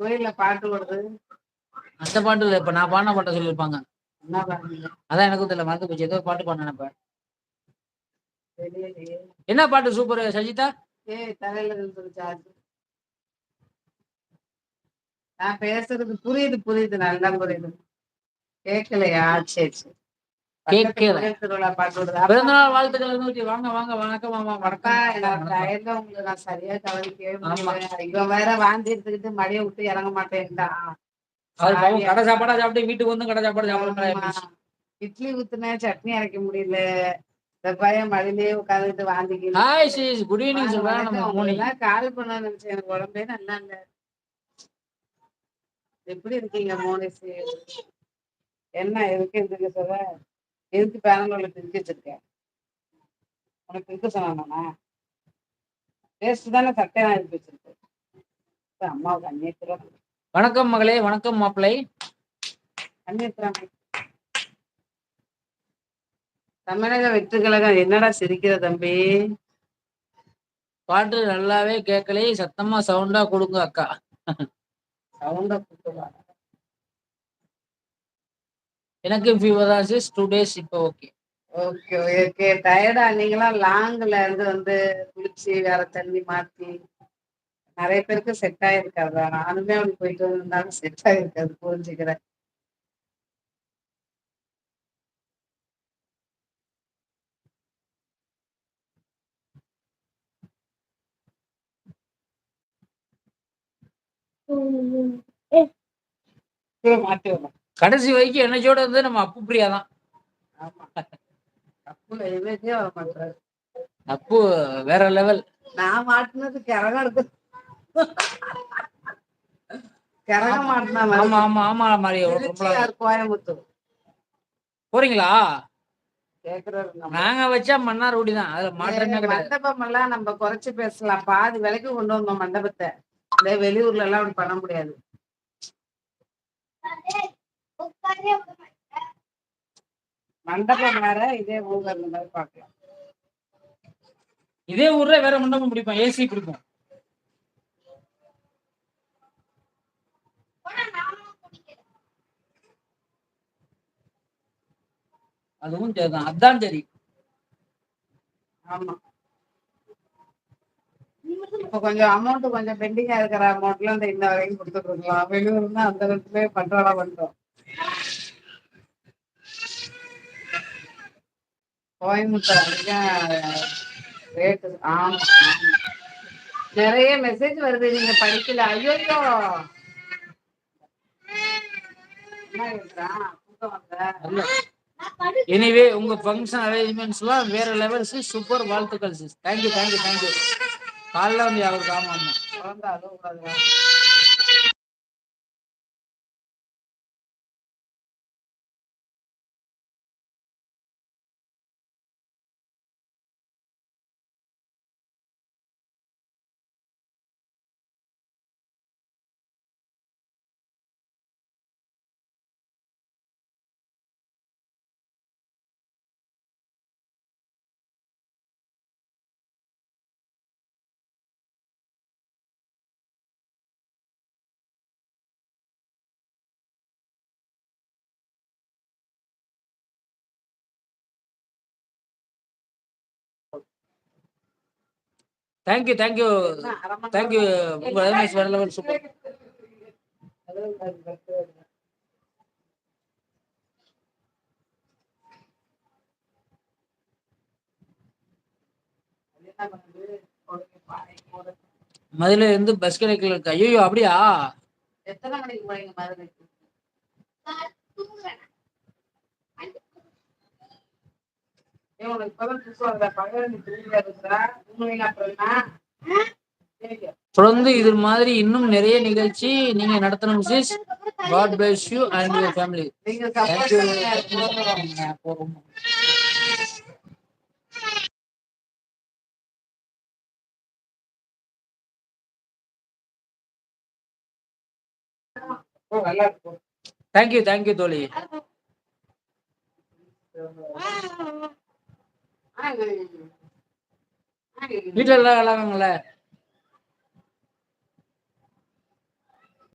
கோயில்ல பாட்டு ஓடுது அந்த பாட்டு இல்ல இப்ப நான் பாடின பாட்டை சொல்லியிருப்பாங்க. அதான் எனக்கும் தெரியல மறந்து போச்சு. ஏதோ பாட்டு பாடினேன் இப்ப. என்ன பாட்டு சூப்பர் சஜிதா? ஏய் தலையில சார்ஜ் நான் பேசுறது புரியுது புரியுது. நல்லா புரியுது? கேட்கலையா சரி சரி. கேட்கல. பக்கத்து கோயில் திருவிழா பாட்டு ஓடுது பிறந்த அப்பா, நாள் வாழ்த்துக்கள் வாங்க வாங்க வணக்கம் மாமா வணக்கம். நான் வணக்கம். டயர்ல உங்களை நான் சரியா. முடியல. இவன் வேற வாந்தி எடுத்துக்கிட்டு மடியை விட்டு இறங்க சாரியா. கடை சாப்பாடா சாப்பிட்டு வீட்டுக்கு வந்து கடை சாப்பாடு சாப்பிட. இட்லி ஊத்துனேன் சட்னி அரைக்க முடியல. பையன் மடியிலேயே உட்காந்துட்டு வாந்திக்கு ஹாய் சீஸ் குட் ஈவினிங் சொல்றேன் நம்ம மோனி. கால் பண்ண நினைச்சேன். எனக்கு உடம்பே நல்லா இல்ல. எப்படி இருக்கீங்க மோனிஸ் என்ன எதுக்கு எதுக்கு சொல்ற? எதுக்கு பேனலோட பிரிச்சு வச்சிருக்கேன் உனக்கு இருக்க சொன்னானா டேஸ்ட் தானே சட்டையா எடுத்து வச்சிருக்கேன் அம்மாவுக்கு அந்நியத்துறோம் வணக்கம் மகளே வணக்கம் மாப்பிள்ளை. அந்நியத்துறோம் தமிழக வெற்றி கழகம் என்னடா சிரிக்கிற தம்பி? பாட்டு நல்லாவே கேட்கலே சத்தமா சவுண்டா கொடுங்க அக்கா. சவுண்ட எனக்கு ஃபீவர் தான் சிஸ் டூ டேஸ் இப்போ ஓகே ஓகே ஓகே டயர்டா நீங்களாம் லாங்ல இருந்து வந்து குளிச்சு வேற தண்ணி மாத்தி நிறைய பேருக்கு செட் ஆயிருக்காது. நானுமே அப்படி போயிட்டு வந்திருந்தாலும் செட் ஆயிருக்காது. புரிஞ்சுக்கிறேன். சரி, மாத்தி விடலாம் கடைசி வரைக்கும் என்னையோட வந்து நம்ம அப்பு பிரியா தான். அப்பு வேற லெவல் நான் மாட்டினது கரகம் கரகம் மாட்டினா ஆமா ஆமா ஆமா மாதிரி கோயம்புத்தூர். போறீங்களா. நாங்க வச்சா மன்னார்குடி தான். அதுல மாற்றமே மண்டபம் எல்லாம் நம்ம குறைச்சு பேசலாம். பாதி விலைக்கு கொண்டு வந்தோம் மண்டபத்தை. வெளியூர்ல எல்லாம் பண்ண முடியாது. மண்டபம் வேற இதே ஊர்ல இருந்த மாதிரி பார்க்கலாம். இதே ஊர்ல வேற மண்டபம் பிடிப்போம் ஏசி பிடிப்போம். அதுவும் சரிதான் அதான் சரி. ஆமா. இப்ப கொஞ்சம் அமௌண்ட் கொஞ்சம் பெண்டிங்கா இருக்கிற அமௌண்ட்ல இந்த இன்ன வரைக்கும் கொடுத்துட்டு இருக்கலாம். வெளியூர்னா அந்த இடத்துல பண்றாடா பண்றோம் கோயம்புத்தூர் அதிகம் ரேட்டு ஆமா. நிறைய மெசேஜ் வருது நீங்க படிக்கல. ஐயோ எனிவே உங்க ஃபங்க்ஷன் அரேஞ்ச்மெண்ட்ஸ் எல்லாம் வேற லெவல் சிஸ் சூப்பர் வாழ்த்துக்கள் sis thank you thank you thank you காலைல வந்து அவருக்கு ஆமா தேங்க்யூ தேங்க்யூ தேங்க்யூ உங்க ரமேஷ் வேற லெவல் சூப்பர். மதுரையில இருந்து பஸ் கிடைக்கல இருக்கு ஐயோ அப்படியா? எத்தனை மணிக்கு போறீங்க மதுரைக்கு? ஏன் உனக்கு இப்பதான் இருக்கிற? தொடர்ந்து இது மாதிரி இன்னும் நிறைய நிகழ்ச்சி நீங்க நடத்தணும் sis God bless you and your family thank you. Thank you தோழி. வீட்டுல எல்லாம் விளாடுறாங்கல்ல